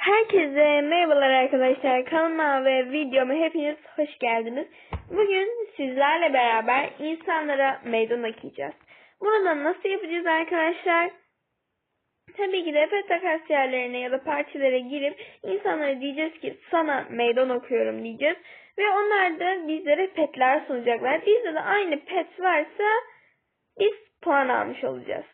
Herkese merhabalar arkadaşlar. Kanalıma ve videoma hepiniz hoş geldiniz. Bugün sizlerle beraber insanlara meydan okuyacağız. Bunu da nasıl yapacağız arkadaşlar? Tabii ki de pet takas yerlerine ya da partilere girip insanlara diyeceğiz ki sana meydan okuyorum diyeceğiz. Ve onlar da bizlere petler sunacaklar. Bizde de aynı pet varsa biz puan almış olacağız.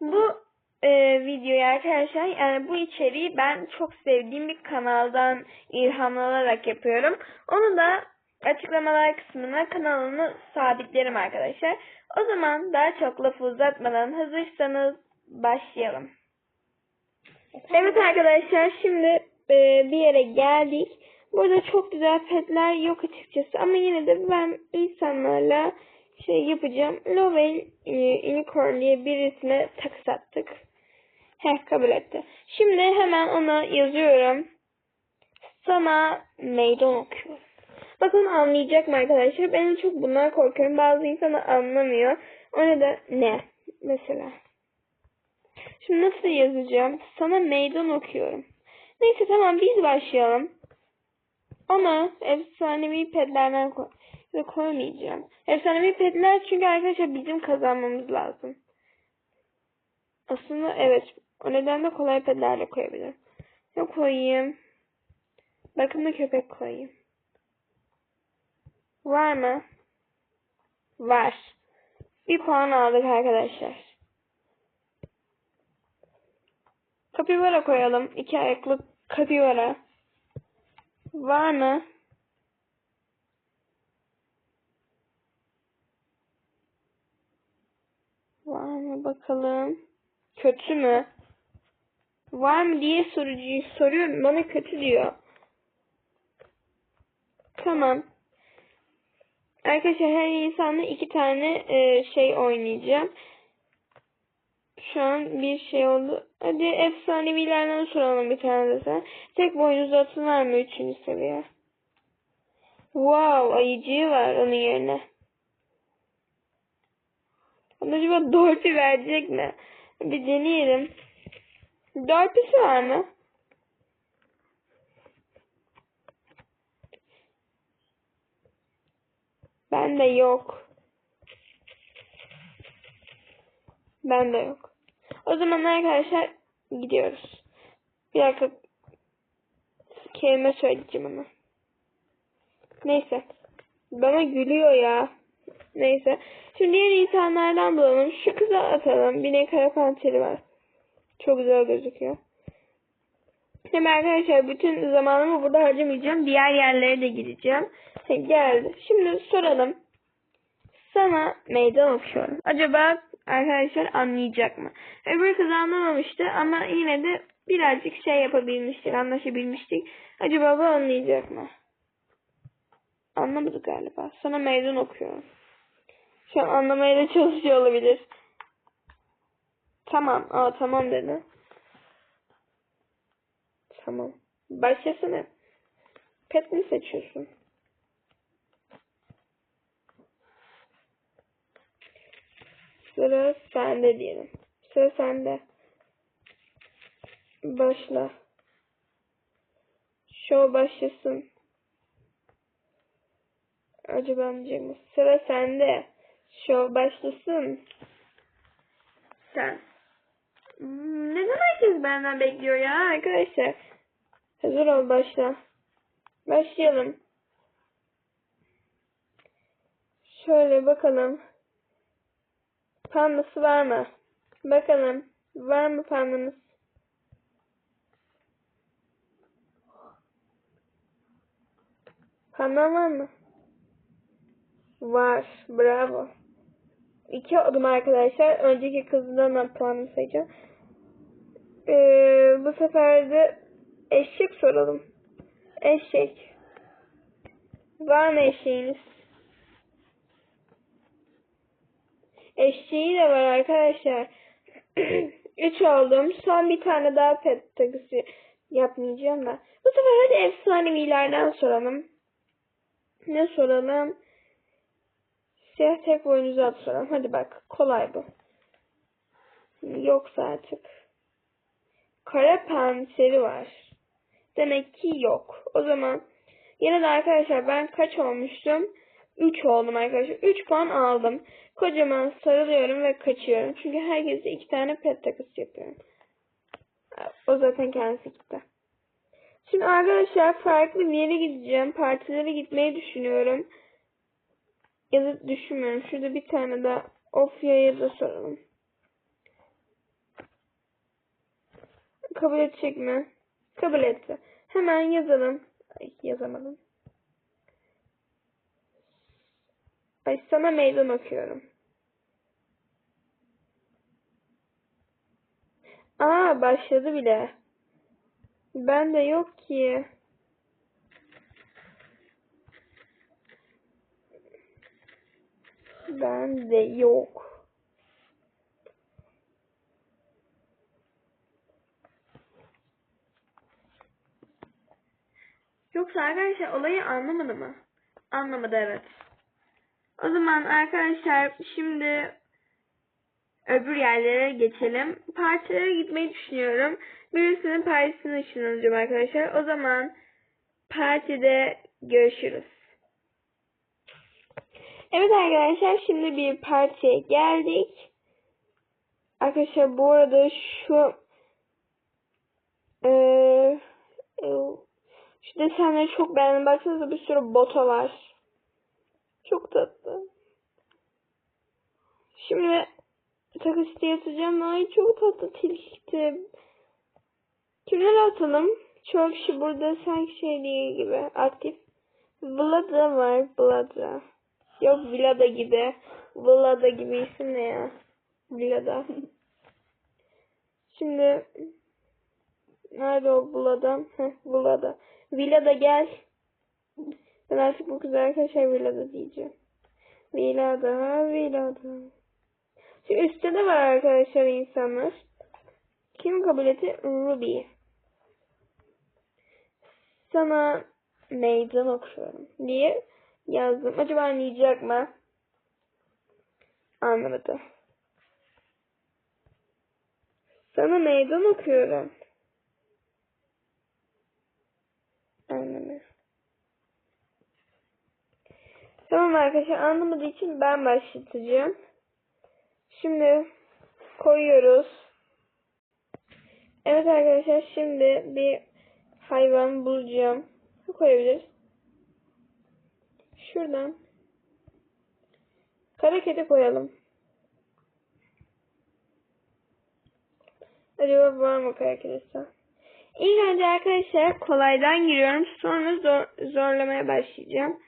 Bu e, videoyu arkadaşlar yani bu içeriği ben çok sevdiğim bir kanaldan ilhamlanarak yapıyorum. Onu da açıklamalar kısmına kanalını sabitlerim arkadaşlar. O zaman daha çok lafı uzatmadan hazırsanız başlayalım. Evet arkadaşlar şimdi e, bir yere geldik. Burada çok güzel petler yok açıkçası ama yine de ben insanlarla şey yapacağım. Lovell e, Unicorn diye birisine takas attık. Heh kabul etti. Şimdi hemen ona yazıyorum. Sana meydan okuyorum. Bakın anlayacak mı arkadaşlar? Ben en çok bundan korkuyorum. Bazı insanlar anlamıyor. O da ne? Mesela. Şimdi nasıl yazacağım? Sana meydan okuyorum. Neyse tamam biz başlayalım. Ama efsanevi petlerden koy koymayacağım. Efsanevi petler çünkü arkadaşlar bizim kazanmamız lazım. Aslında evet. O nedenle kolay petlerle koyabilirim. Ne koyayım? Bakımlı köpek koyayım. Var mı? Var. Bir puan aldık arkadaşlar. Kapibara koyalım. İki ayaklı kapibara. Var mı? Var mı bakalım. Kötü mü? Var mı diye sorucuyu soruyorum. Bana kötü diyor. Tamam. Arkadaşlar her insanla iki tane e, şey oynayacağım. Şu an bir şey oldu. Hadi efsanevilerden soralım bir tane de sen. Tek boynuz atın var mı üçüncü seviye? Wow ayıcığı var onun yerine. Ama acaba Dorpi verecek mi? Bir deneyelim. Dorpisi var mı? Bende yok. Bende yok. O zaman arkadaşlar gidiyoruz. Bir dakika kelime söyleyeceğim ama. Neyse. Bana gülüyor ya. Neyse. Şimdi diğer insanlardan bulalım. Şu kıza atalım. Bir ne kara panteri var. Çok güzel gözüküyor. Şimdi arkadaşlar bütün zamanımı burada harcamayacağım. Diğer yerlere de gideceğim. Geldi. Şimdi soralım. Sana meydan okuyorum. Acaba arkadaşlar anlayacak mı? Öbür kız anlamamıştı ama yine de birazcık şey yapabilmiştik, anlaşabilmiştik. Acaba bu anlayacak mı? Anlamadı galiba. Sana meydan okuyorum. Şu an anlamaya da çalışıyor olabilir. Tamam. Aa tamam dedi. Tamam. Başlasana. Pet mi seçiyorsun? Sıra sende diyelim. Sıra sende. Başla. Show başlasın. Acaba anlayacak mı? Sıra sende. Show başlasın. Sen. Hmm, Neden herkes benden bekliyor ya arkadaşlar? Hazır ol başla. Başlayalım. Şöyle bakalım. Pandası var mı? Bakalım. Var mı pandamız? Pandan var mı? Var. Bravo. İki adım arkadaşlar. Önceki kızdan da puanı sayacağım. Ee, bu sefer de eşek soralım. Eşek. Var mı eşeğiniz? Eşeği de var arkadaşlar. Üç oldum. Son bir tane daha pet takısı yapmayacağım da. Bu sefer hadi efsanevilerden soralım. Ne soralım? Siyah tek boynuzu at soralım. Hadi bak. Kolay bu. Yoksa artık. Kara panseri var. Demek ki yok. O zaman yine de arkadaşlar ben kaç olmuştum? 3 oldum arkadaşlar. 3 puan aldım. Kocaman sarılıyorum ve kaçıyorum. Çünkü herkese iki tane pet takısı yapıyorum. O zaten kendisi gitti. Şimdi arkadaşlar farklı bir yere gideceğim. Partilere gitmeyi düşünüyorum. Ya da düşünmüyorum. Şurada bir tane daha Ofya'ya da soralım. Kabul edecek mi? Kabul etti. Hemen yazalım. Ay, yazamadım. Ay sana meydan okuyorum. Aa başladı bile. Ben de yok ki. Ben de yok. Yoksa arkadaşlar olayı anlamadı mı? Anlamadı evet. O zaman arkadaşlar şimdi öbür yerlere geçelim. Partilere gitmeyi düşünüyorum. Birisinin partisine ışınlanacağım arkadaşlar. O zaman partide görüşürüz. Evet arkadaşlar şimdi bir partiye geldik. Arkadaşlar bu arada şu eee şu desenleri çok beğendim. Baksanıza bir sürü bota var. Çok tatlı. Şimdi takısı yatacağım. Ay çok tatlı tilki. Kimler atalım? Çok kişi burada sanki şey değil gibi aktif. Vlada var. Vlada. Yok Vlada gibi. Vlada gibi isim ne ya? Vlada. Şimdi nerede o Vlada? Heh Vlada. Vlada gel. Ben artık bu kız arkadaşlar Vlada diyeceğim. Vlada, Vlada. Şu üstte de var arkadaşlar insanlar. Kim kabul etti? Ruby. Sana meydan okuyorum diye yazdım. Acaba anlayacak mı? Anlamadı. Sana meydan okuyorum. Anlamıyor. Tamam arkadaşlar anlamadığı için ben başlatacağım. Şimdi koyuyoruz. Evet arkadaşlar şimdi bir hayvan bulacağım. Koyabiliriz. Şuradan kara kedi koyalım. Acaba var mı kara kedisi? İlk önce arkadaşlar kolaydan giriyorum. Sonra zor, zorlamaya başlayacağım.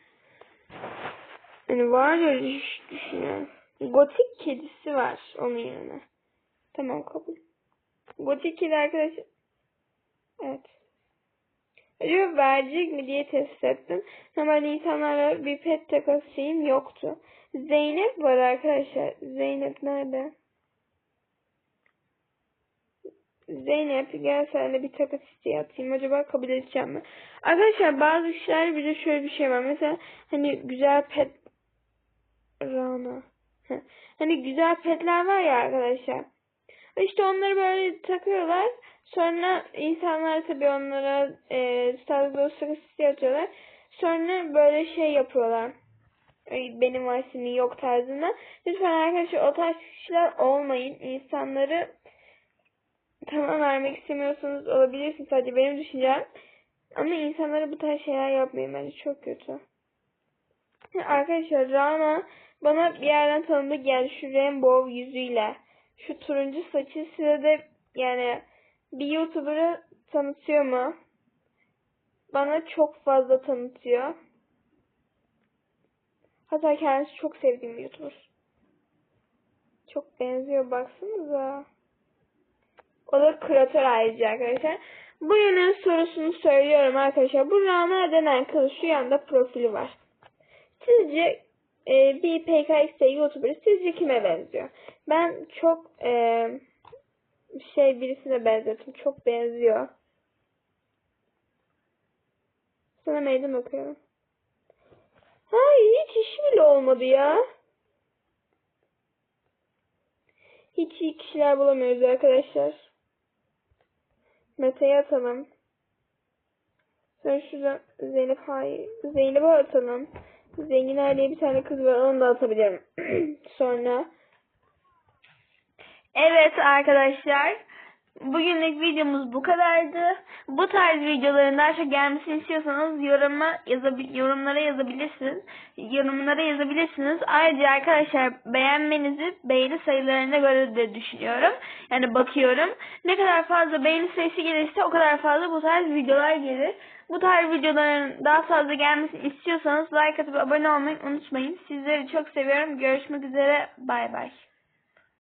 Hani var öyle düşünüyorum. Gotik kedisi var onun yerine. Tamam kabul. Gotik kedi arkadaşlar. Evet. Acaba verecek mi diye test ettim. Normalde insanlarla bir pet takas şeyim yoktu. Zeynep var arkadaşlar. Zeynep nerede? Zeynep gel seninle bir takas isteği atayım. Acaba kabul edeceğim mi? Arkadaşlar bazı kişiler bir de şöyle bir şey var. Mesela hani güzel pet Rana. Hani güzel petler var ya arkadaşlar. İşte onları böyle takıyorlar. Sonra insanlar tabii onlara e, Star Wars isteği atıyorlar. Sonra böyle şey yapıyorlar. Benim var yok tarzında. Lütfen arkadaşlar o tarz kişiler olmayın. İnsanları tamam vermek istemiyorsanız olabilirsin sadece benim düşüncem. Ama insanlara bu tarz şeyler yapmayın bence çok kötü. Arkadaşlar Rana bana bir yerden tanıdık geldi şu rainbow yüzüyle. Şu turuncu saçı size de yani bir YouTuber'ı tanıtıyor mu? Bana çok fazla tanıtıyor. Hatta kendisi çok sevdiğim bir YouTuber. Çok benziyor baksanıza. O da kreatör ayrıca arkadaşlar. Bu yönün sorusunu söylüyorum arkadaşlar. Bu Rana denen kız şu yanda profili var. Sizce e, bir PKXD YouTuber sizce kime benziyor? Ben çok e, şey birisine benzettim. Çok benziyor. Sana meydan okuyorum. Hayır hiç iş bile olmadı ya. Hiç iyi kişiler bulamıyoruz arkadaşlar. Mete'ye atalım. Sonra şurada Zeynep hayır. Zeynep'e atalım. Zengin diye bir tane kız var onu da atabilirim. Sonra Evet arkadaşlar. Bugünlük videomuz bu kadardı. Bu tarz videoların daha çok gelmesini istiyorsanız yoruma yazabil yorumlara yazabilirsiniz. Yorumlara yazabilirsiniz. Ayrıca arkadaşlar beğenmenizi beğeni sayılarına göre de düşünüyorum. Yani bakıyorum. Ne kadar fazla beğeni sayısı gelirse o kadar fazla bu tarz videolar gelir. Bu tarz videoların daha fazla gelmesini istiyorsanız like atıp abone olmayı unutmayın. Sizleri çok seviyorum. Görüşmek üzere. Bay bay.